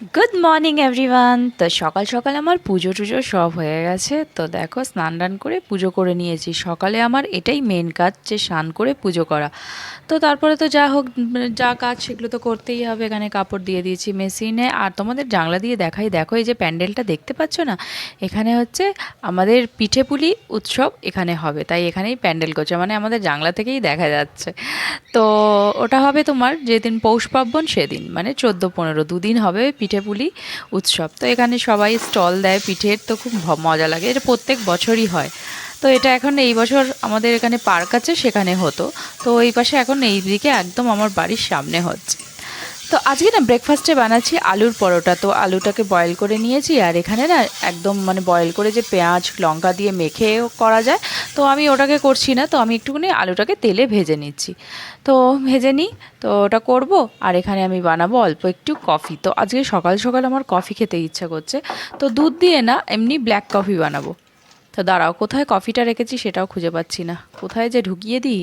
Good morning everyone তো সকাল সকাল আমার পুজো টুজো সব হয়ে গেছে। তো দেখো, স্নান টান করে পুজো করে নিয়েছি। সকালে আমার এটাই মেন কাজ যে স্নান করে পুজো করা। তো তারপরে তো যা হোক যা কাজ সেগুলো তো করতেই হবে। এখানে কাপড় দিয়ে দিয়েছি মেশিনে আর তোমাদের জানলা দিয়ে দেখাই। দেখো, এই যে প্যান্ডেলটা দেখতে পাচ্ছ না? এখানে হচ্ছে আমাদের পিঠেপুলি উৎসব এখানে হবে। তাই এখানেই প্যান্ডেল করছে। মানে আমাদের জানলা থেকেই দেখা যাচ্ছে। তো ওটা হবে তোমার যেদিন পৌষ পার্বণ সেদিন। মানে চোদ্দ, পনেরো দুদিন হবে পিঠেপুলি উৎসব। তো এখানে সবাই স্টল দেয় পিঠের, তো খুব মজা লাগে। এটা প্রত্যেক বছরই হয়। তো এটা এখন এই বছর আমাদের এখানে পার্ক আছে, সেখানে হতো। তো এই পাশে এখন এই দিকে একদম আমার বাড়ির সামনে হচ্ছে। তো আজকে না ব্রেকফাস্টে বানাচ্ছি আলুর পরোটা। তো আলুটাকে বয়েল করে নিয়েছি আর এখানে না একদম মানে বয়েল করে যে পেঁয়াজ, লঙ্কা দিয়ে মেখেও করা যায়, তো আমি ওটাকে করছি না, তো আমি একটুখানি আলুটাকে তেলে ভেজে নিচ্ছি। তো ভেজে নিই, তো ওটা করব আর এখানে আমি বানাবো অল্প একটু কফি তো আজকে সকাল সকাল আমার কফি খেতে ইচ্ছা করছে, তো দুধ দিয়ে না এমনি ব্ল্যাক কফি বানাবো। তো দাঁড়াও, কোথায় কফিটা রেখেছি সেটাও খুঁজে পাচ্ছি না। কোথায় যে ঢুকিয়ে দিই,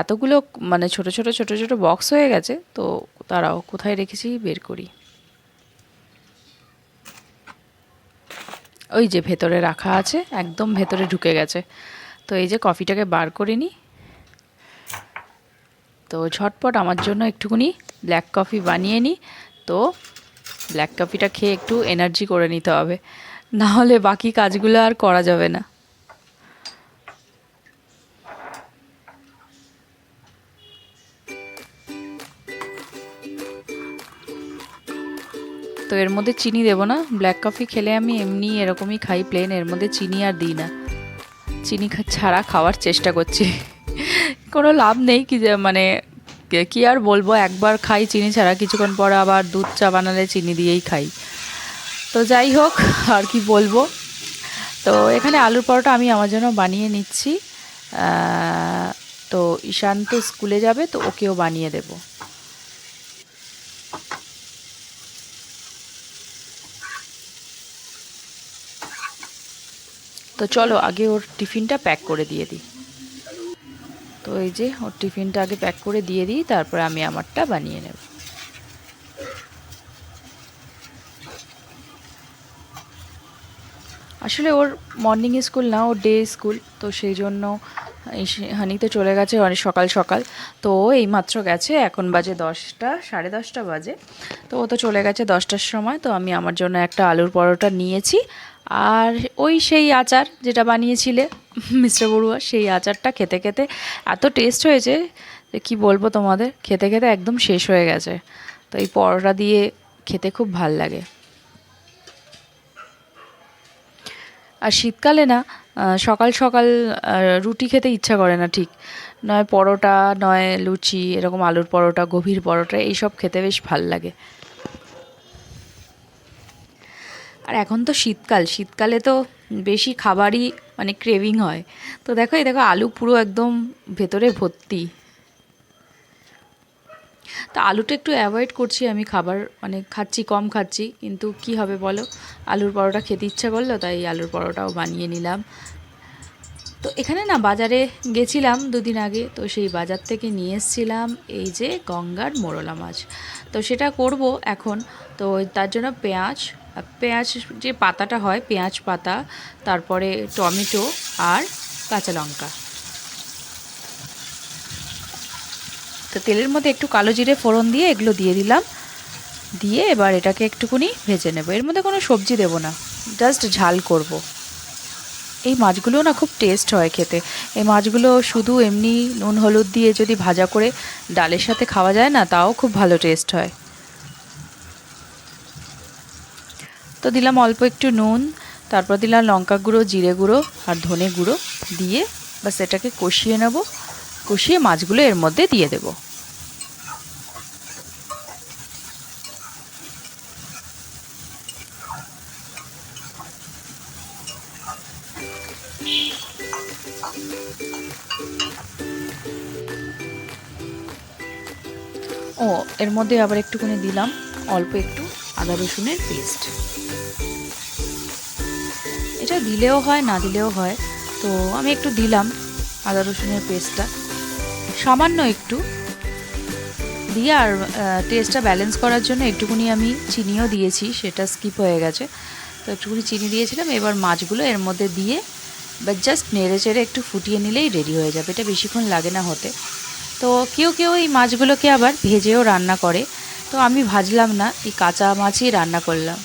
এতগুলো মানে ছোট ছোট ছোট ছোট বক্স হয়ে গেছে, তো দাঁড়াও কোথায় রেখেছি? বের করি। ওই যে ভেতরে রাখা আছে, একদম ভেতরে ঢুকে গেছে। তো এই যে কফিটাকে বার করে নিই তো ঝটপট আমার জন্য একটুখানি ব্ল্যাক কফি বানিয়ে নিই তো ব্ল্যাক কফিটা খেয়ে একটু এনার্জি করে নিতে হবে। না হলে বাকি কাজগুলো আর করা যাবে না। তো এর মধ্যে চিনি দেবো না। ব্ল্যাক কফি খেলে আমি এমনি এরকমই খাই প্লেন এর মধ্যে চিনি আর দিই না। চিনি ছাড়া খাওয়ার চেষ্টা করছি। কোনো লাভ নেই কি যে মানে কে- আর বলব, একবার খাই চিনি ছাড়া, কিছুক্ষণ পরে আবার দুধ চা বানালে চিনি দিয়েই খাই। তো যাই হোক, আর কি বলব? তো এখানে আলুর পরোটা আমি আমার জন্য বানিয়ে নিচ্ছি। তো ঈশান তো স্কুলে যাবে, তো ওকেও বানিয়ে দেবো। তো চলো আগে ওর টিফিনটা প্যাক করে দিয়ে দিই। তো এই যে ওর টিফিনটা আগে প্যাক করে দিয়ে দিই, তারপরে আমি আমারটা বানিয়ে নেব। আসলে ওর মর্নিং স্কুল না ওর ডে স্কুল তো সেই জন্য হানি তো চলে গেছে অনেক সকাল সকাল। তো ও এইমাত্র গেছে, এখন বাজে দশটা, সাড়ে দশটা বাজে। তো ও তো চলে গেছে দশটার সময়, তো আমি আমার জন্য একটা আলুর পরোটা নিয়েছি। আর ওই সেই আচার যেটা বানিয়েছিলে, মিস্টার বড়ুয়া, সেই আচারটা খেতে খেতে এত টেস্ট হয়েছে যে কী বলব তোমাদের, খেতে খেতে একদম শেষ হয়ে গেছে। তো এই পরোটা দিয়ে খেতে খুব ভালো লাগে। আর শীতকালে না সকাল সকাল রুটি খেতে ইচ্ছা করে না ঠিক। নয় পরোটা, নয় লুচি, এরকম আলুর পরোটা, গভীর পরোটা, এইসব খেতে বেশ ভালো লাগে। আর এখন তো শীতকাল, শীতকালে তো বেশি খাবারই মানে ক্রেভিং হয়। তো দেখো, এই দেখো আলু পুরো একদম ভেতরে ভর্তি। তা আলুটা একটু অ্যাভয়েড করছি আমি, খাবার মানে খাচ্ছি, কম খাচ্ছি, কিন্তু কি হবে বলো? আলুর পরোটা খেতে ইচ্ছা করল, তাই আলুর পরোটাও বানিয়ে নিলাম। তো এখানে না বাজারে গেছিলাম দুদিন আগে, তো সেই বাজার থেকে নিয়ে এসেছিলাম এই যে গঙ্গার মোরলা মাছ। তো সেটা করব এখন, তো তার জন্য পেঁয়াজ পেঁয়াজ যে পাতাটা হয়, পেঁয়াজ পাতা, তারপরে টমেটো আর কাঁচা লঙ্কা। তো তেলের মধ্যে একটু কালো জিরে ফোড়ন দিয়ে এগুলো দিয়ে দিলাম। দিয়ে এবার এটাকে একটুকুনি ভেজে নেব। এর মধ্যে কোনো সবজি দেব না, জাস্ট ঝাল করব। এই মাছগুলো না খুব টেস্ট হয় খেতে। এই মাছগুলো শুধু এমনি নুন, হলুদ দিয়ে যদি ভাজা করে ডালের সাথে খাওয়া যায় না, তাও খুব ভালো টেস্ট হয়। তো দিলাম অল্প একটু নুন, তারপর দিলাম লঙ্কা গুঁড়ো, জিরে গুঁড়ো আর ধনে গুঁড়ো দিয়ে বাস এটাকে কষিয়ে নেব। কষিয়ে মাছগুলো এর মধ্যে দিয়ে দেব। ও, এর মধ্যে আবার একটুখানি দিলাম, অল্প একটু। আদা রসুনের পেস্ট এটা দিলেও হয়, না দিলেও হয়। তো আমি একটু দিলাম আদা রসুনের পেস্টটা সামান্য একটু। দিয়ে আর টেস্টটা ব্যালেন্স করার জন্য একটুকুনি আমি চিনিও দিয়েছি, সেটা স্কিপ হয়ে গেছে। তো একটুকুনি চিনি দিয়েছিলাম, এবার মাছগুলো এর মধ্যে দিয়ে বা জাস্ট নেড়ে চেড়ে একটু ফুটিয়ে নিলেই রেডি হয়ে যাবে। এটা বেশিক্ষণ লাগে না হতে। তো কেউ কেউ এই মাছগুলোকে আবার ভেজেও রান্না করে। তো আমি ভাজলাম না, এই কাঁচা মাছই রান্না করলাম।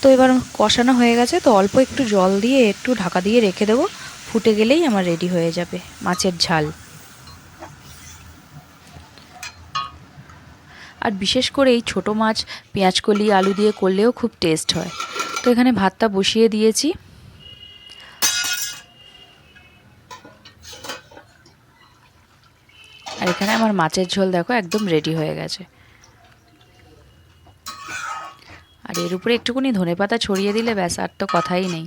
তো এবার কষানো হয়ে গেছে, তো অল্প একটু জল দিয়ে একটু ঢাকা দিয়ে রেখে দেবো। ফুটে গেলেই আমার রেডি হয়ে যাবে মাছের ঝাল। আর বিশেষ করে এই ছোটো মাছ পেঁয়াজকলি, আলু দিয়ে করলেও খুব টেস্ট হয়। তো এখানে ভাতটা বসিয়ে দিয়েছি। আর এখানে আমার মাছের ঝোল দেখো একদম রেডি হয়ে গেছে। আর এর উপরে একটুকুনি ধনে পাতা ছড়িয়ে দিলে ব্যাস আর তো কথাই নেই।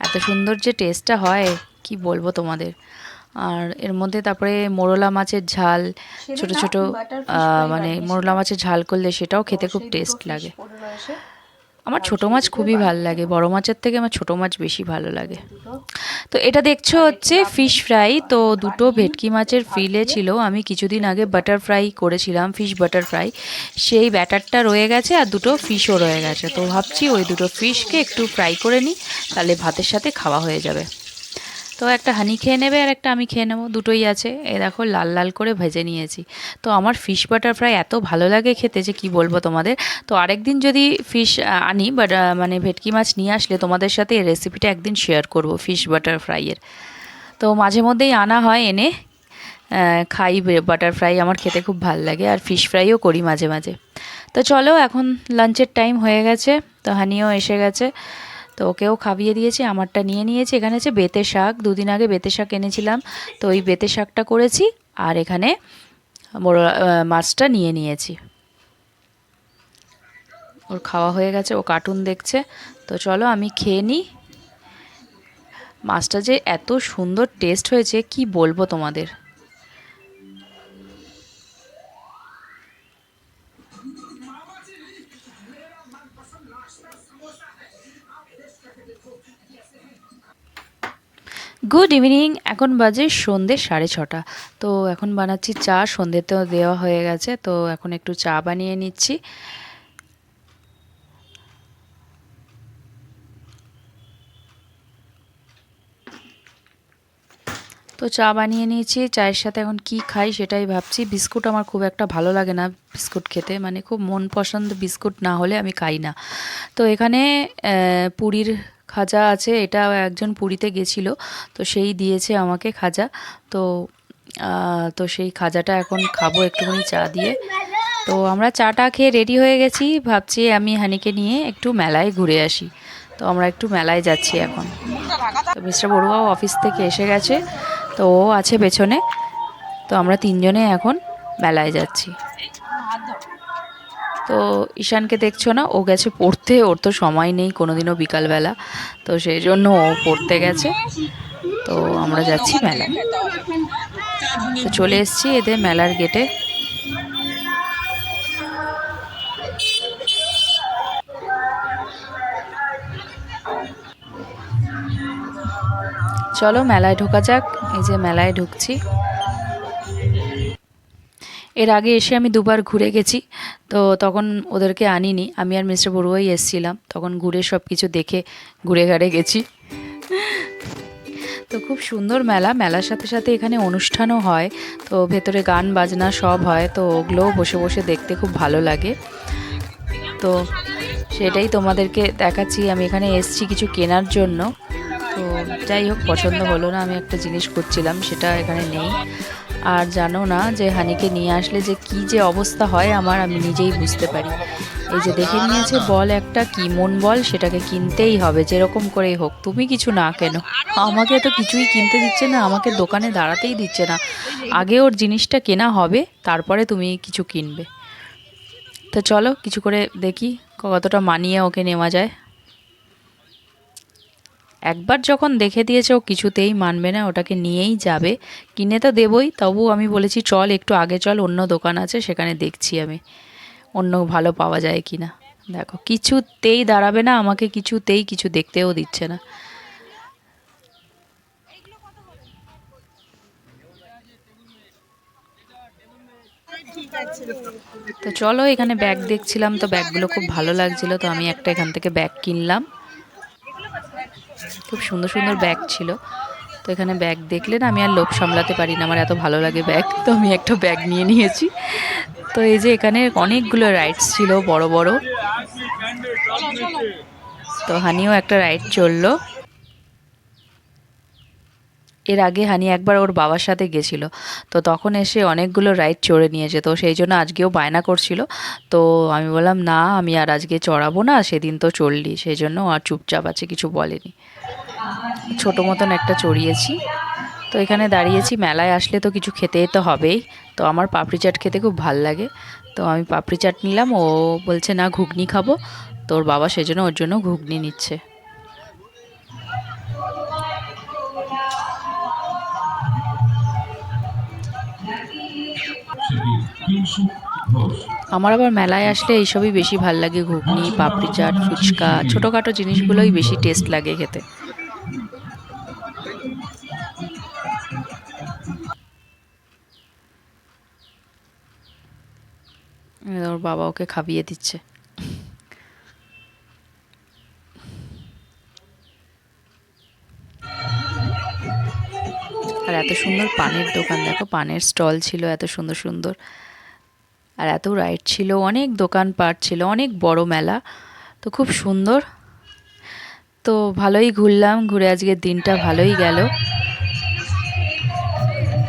এত সুন্দর যে টেস্টটা হয় কি বলব তোমাদের? আর এর মধ্যে তারপরে মোরলা মাছের ঝাল ছোট ছোট মানে মোরলা মাছের ঝাল করলে সেটাও খেতে খুব টেস্ট লাগে। আমার ছোট মাছ খুবই ভালো লাগে, বড় মাছের থেকে আমার ছোট মাছ বেশি ভালো লাগে। তো এটা দেখছ হচ্ছে ফিশ ফ্রাই তো দুটো ভেটকি মাছের ফিলে ছিল। আমি কিছুদিন আগে বাটার ফ্রাই করেছিলাম ফিশ বাটার ফ্রাই সেই ব্যাটারটা রয়ে গেছে আর দুটো ফিশও রয়ে গেছে। তো ভাবছি ওই দুটো ফিশকে একটু ফ্রাই করে নিই তাহলে ভাতের সাথে খাওয়া হয়ে যাবে। তো একটা হানি খেয়ে নেবে আর একটা আমি খেয়ে নেব। দুটোই আছে। এ দেখো, লাল লাল করে ভেজে নিয়েছি। তো আমার ফিশ বাটার ফ্রাই এত ভালো লাগে খেতে যে কি বলব তোমাদের? তো আরেক দিন যদি ফিশ আনি বাট মানে ভেটকি মাছ নিয়ে আসলে তোমাদের সাথে এই রেসিপিটা একদিন শেয়ার করব ফিশ বাটার ফ্রাইয়ের তো মাঝে মধ্যেই আনা হয় এনে খাই বাটার ফ্রাই আমার খেতে খুব ভালো লাগে, আর ফিশ ফ্রাইও করি মাঝে মাঝে। তো চলো, এখন লাঞ্চের টাইম হয়ে গেছে, তো হানিও এসে গেছে। তো ওকেও খাবিয়ে দিয়েছি, আমারটা নিয়ে নিয়েছি। এখানে হচ্ছে বেতে শাক, দুদিন আগে বেতে শাক এনেছিলাম। তো ওই বেতে শাকটা করেছি আর এখানে মাছটা নিয়ে নিয়েছি। ওর খাওয়া হয়ে গেছে, ও কার্টুন দেখছে। তো চলো আমি খেয়ে নিই। মাছটা যে এত সুন্দর টেস্ট হয়েছে, কি বলব তোমাদের? গুড ইভিনিং এখন বাজে সন্ধ্যে সাড়ে ছটা। তো এখন বানাচ্ছি চা সন্ধ্যেতেও দেওয়া হয়ে গেছে, তো এখন একটু চা বানিয়ে নিচ্ছি। তো চা বানিয়ে নিয়েছি, চায়ের সাথে এখন কি খাই সেটাই ভাবছি। বিস্কুট আমার খুব একটা ভালো লাগে না বিস্কুট খেতে মানে খুব মন পছন্দ বিস্কুট না হলে আমি খাই না। তো এখানে পুরীর খাজা আছে, এটা একজন পুরীতে গেছিল, তো সেই দিয়েছে আমাকে খাজা। তো তো সেই খাজাটা এখন খাব একটুখানি চা দিয়ে। তো আমরা চাটা খেয়ে রেডি হয়ে গেছি, ভাবছি আমি হানিকে নিয়ে একটু মেলায় ঘুরে আসি। তো আমরা একটু মেলায় যাচ্ছি এখন। তো মিস্টার বড়ুয়াও অফিস থেকে এসে গেছে, তো ও আছে পেছনে। তো আমরা তিনজনে এখন মেলায় যাচ্ছি। তো ঈশানকে দেখছ না? ও গেছে পড়তে, ওর তো সময় নেই কোনোদিনও বিকালবেলা। তো সেই জন্য ও পড়তে গেছে। তো আমরা যাচ্ছি মেলায়। তো চলে এসছি এদের মেলার গেটে। চলো মেলায় ঢোকা যাক। এই যে মেলায় ঢুকছি। এর আগে এসে আমি দুবার ঘুরে গেছি, তো তখন ওদেরকে আনিনি। আমি আর মিস্টার বড়ুয়াই এসেছিলাম, তখন ঘুরে সব কিছু দেখে ঘুরে ঘাড়ে গেছি। তো খুব সুন্দর মেলা, মেলার সাথে সাথে এখানে অনুষ্ঠানও হয়, তো ভেতরে গান বাজনা সব হয়, তো ওগুলোও বসে বসে দেখতে খুব ভালো লাগে। তো সেটাই তোমাদেরকে দেখাচ্ছি, আমি এখানে এসছি কিছু কেনার জন্য। তো যাই হোক, পছন্দ হলো না, আমি একটা জিনিস করছিলাম সেটা এখানে নেই। আর জানো না যে হানিকে নিয়ে আসলে যে কি যে অবস্থা হয় আমার আমি নিজেই বুঝতে পারি। এই যে দেখে নিয়েছে বল একটা, কি মন বল সেটাকে কিনতেই হবে, যেরকম করেই হোক। তুমি কিছু না কেন। আমাকে তো কিছুই কিনতে দিচ্ছে না, আমাকে দোকানে দাঁড়াতেই দিচ্ছে না। আগে ওর জিনিসটা কেনা হবে, তারপরে তুমি কিছু কিনবে। তো চলো, কিছু করে দেখি কতটা মানিয়ে ওকে নেওয়া যায়। একবার যখন দেখে দিয়েছে, ও কিছুতেই মানবে না, ওটাকে নিয়েই যাবে। কিনে তো দেবই, তবু আমি বলেছি, চল একটু আগে চল, অন্য দোকান আছে, সেখানে দেখছি আমি। অন্য ভালো পাওয়া যায় কি না দেখো, কিছুতেই দাঁড়াবে না, আমাকে কিছুতেই কিছু দেখতেও দিচ্ছে না। তো চলো, এখানে ব্যাগ দেখছিলাম, তো ব্যাগগুলো খুব ভালো লাগছিল, তো আমি একটা এখান থেকে ব্যাগ কিনলাম। খুব সুন্দর সুন্দর ব্যাগ ছিল। তো এখানে ব্যাগ দেখলে না আমি আর লোভ সামলাতে পারি না, আমার এত ভালো লাগে ব্যাগ তো আমি একটা ব্যাগ নিয়ে নিয়েছি। তো এই যে এখানে অনেকগুলো রাইডস ছিল, বড় বড়। তো হানিও একটা রাইড চলল। এর আগে হানি একবার ওর বাবার সাথে গেছিল। তো তখন এসে অনেকগুলো রাইড চড়ে নিয়েছে তো সেই জন্য আজকেও বায়না করছিল। তো আমি বললাম, না, আমি আর আজকে চড়াবো না, সেদিন তো চললি সেই জন্য আর চুপচাপ আছে, কিছু বলেনি। ছোটো মতন একটা চড়িয়েছি। তো এখানে দাঁড়িয়েছি, মেলায় আসলে তো কিছু খেতেই তো হবেই। তো আমার পাপড়ি চাট খেতে খুব ভালো লাগে। তো আমি পাপড়ি চাট নিলাম, ও বলছে, না, ঘুগনি খাব। তো ওর বাবা সেজন্য ওর জন্য ঘুগনি নিচ্ছে। আমার আবার মেলায় আসলে এইসবই বেশি ভালো লাগে, ঘুগনি, পাপড়ি চাট, ফুচকা, ছোটোখাটো জিনিসগুলোই বেশি টেস্ট লাগে খেতে। ওর বাবা ওকে খাইয়ে দিচ্ছে। আর এত সুন্দর পানের দোকান, দেখো পানের স্টল ছিল এত সুন্দর সুন্দর। আর এত রাইড ছিল, অনেক দোকানপাট ছিল, অনেক বড় মেলা, তো খুব সুন্দর। তো ভালোই ঘুরলাম, ঘুরে আজকের দিনটা ভালোই গেল।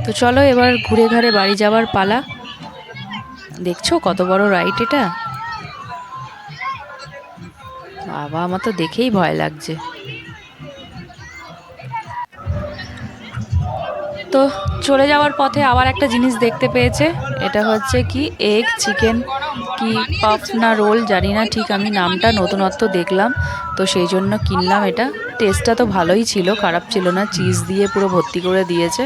তো চলো এবার ঘুরে ঘাড়ে বাড়ি যাওয়ার পালা। দেখছ কত বড় রাইড এটা? বাবা, আমার তো দেখেই ভয় লাগছে। তো চলে যাওয়ার পথে আবার একটা জিনিস দেখতে পেয়েছে। এটা হচ্ছে কি এগ চিকেন কি পাফ না রোল জানি না ঠিক আমি নামটা নতুনত্ব দেখলাম। তো সেই জন্য কিনলাম এটা। টেস্টটা তো ভালোই ছিল, খারাপ ছিল না চিজ দিয়ে পুরো ভর্তি করে দিয়েছে।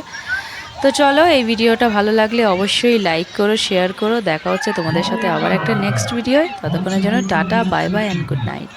তো চলো এই ভিডিওটা ভালো লাগলে অবশ্যই লাইক করো শেয়ার করো। দেখা হচ্ছে তোমাদের সাথে আবার একটা নেক্সট ভিডিও ততক্ষণের জন্য tata bye bye and good night